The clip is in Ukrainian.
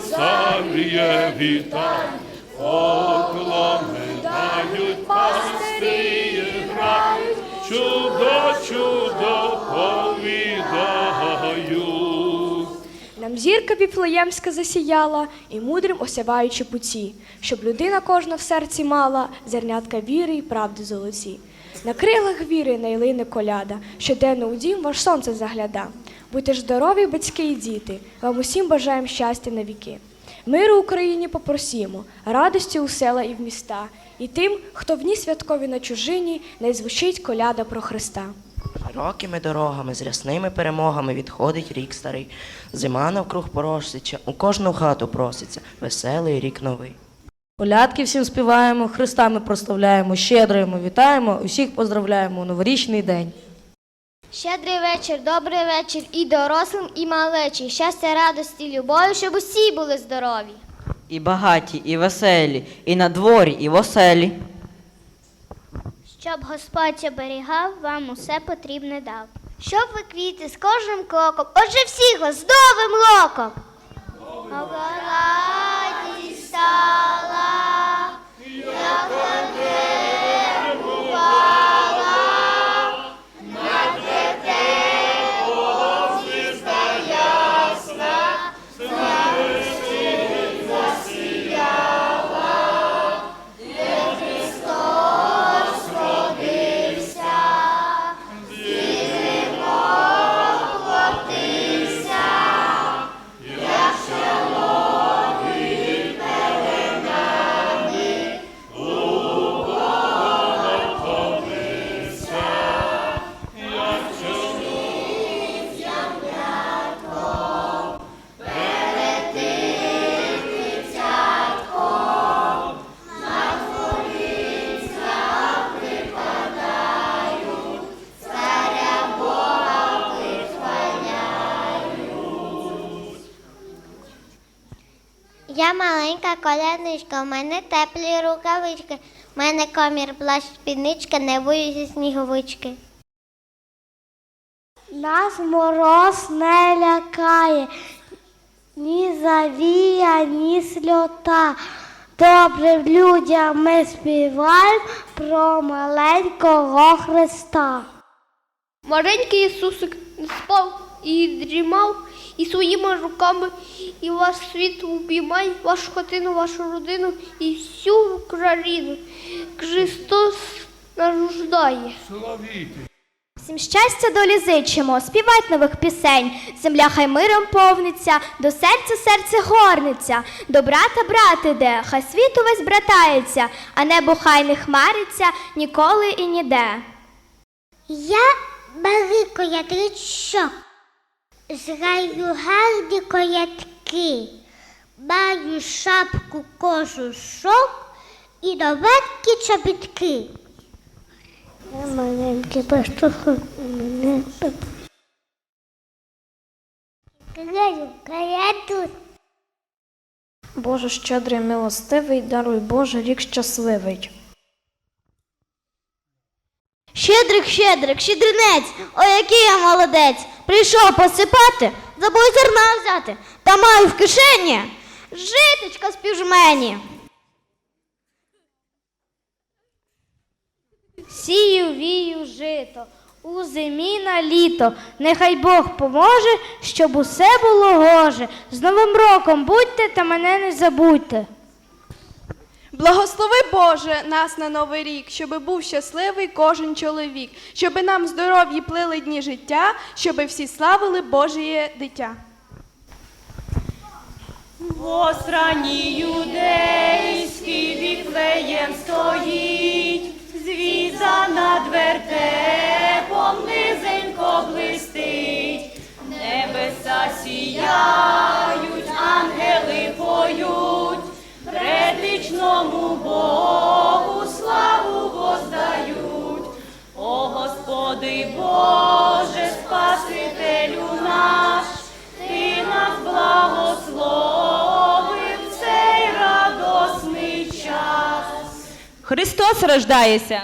співають, царє вітай, поклони дають, пастирі грають, чудо, чудо повідають. Нам зірка віфлеємська засіяла, і мудрим осяваючи путі, щоб людина кожна в серці мала зернятка віри і правди золоті. На крилах віри найлине коляда, щоденно у дім ваш сонце загляда. Будьте ж здорові, батьки і діти, вам усім бажаємо щастя на віки. Миру Україні попросімо, радості у села і в міста, і тим, хто в дні святкові на чужині, не звучить коляда про Христа. Широкими дорогами, з рясними перемогами відходить рік старий. Зима навкруг порожчиться, у кожну хату проситься, веселий рік новий. Колядки всім співаємо, Христами прославляємо, щедруємо, вітаємо, усіх поздравляємо у новорічний день. Щедрий вечір, добрий вечір і дорослим, і малечі. Щастя, радості, любові, щоб усі були здорові. І багаті, і веселі, і на дворі, і в оселі. Щоб Господь оберігав, вам усе потрібне дав. Щоб ви квіти з кожним кроком, отже всіх з новим роком. Я маленька колядничка, у мене теплі рукавички, у мене комір плащ спідничка, не боюся сніговички. Нас мороз не лякає, ні завія, ні сльота. Добрим людям ми співаємо про маленького Христа. Маленький Ісусик не спав і дрімав, і своїми руками, і ваш світ обіймай, вашу хатину, вашу родину і всю Україну. Христос нарождає. Всім щастя долі зичимо, співать нових пісень. Земля хай миром повниться, до серця серце горниться. До брата брат іде, хай світ увесь братається, а небо хай не хмариться ніколи і ніде. Я бери коятричок, зграю гарні коятки, маю шапку кожушок і новенькі чобітки. Маленький пастуху мене. Боже щедрий, милостивий, даруй Боже рік щасливий. Щедрик, щедрик, щедринець, ой, який я молодець. Прийшов посипати, забув зерна взяти, та маю в кишені житечка з півжмені. Сію, вію, жито, у зимі на літо. Нехай Бог поможе, щоб усе було гоже. З Новим роком будьте та мене не забудьте. Благослови Боже нас на новий рік, щоби був щасливий кожен чоловік, щоби нам здоров'ї плили дні життя, щоби всі славили Божіє дитя. В страні юдейський вітлеєм стоїть, звіза над Христос рождається!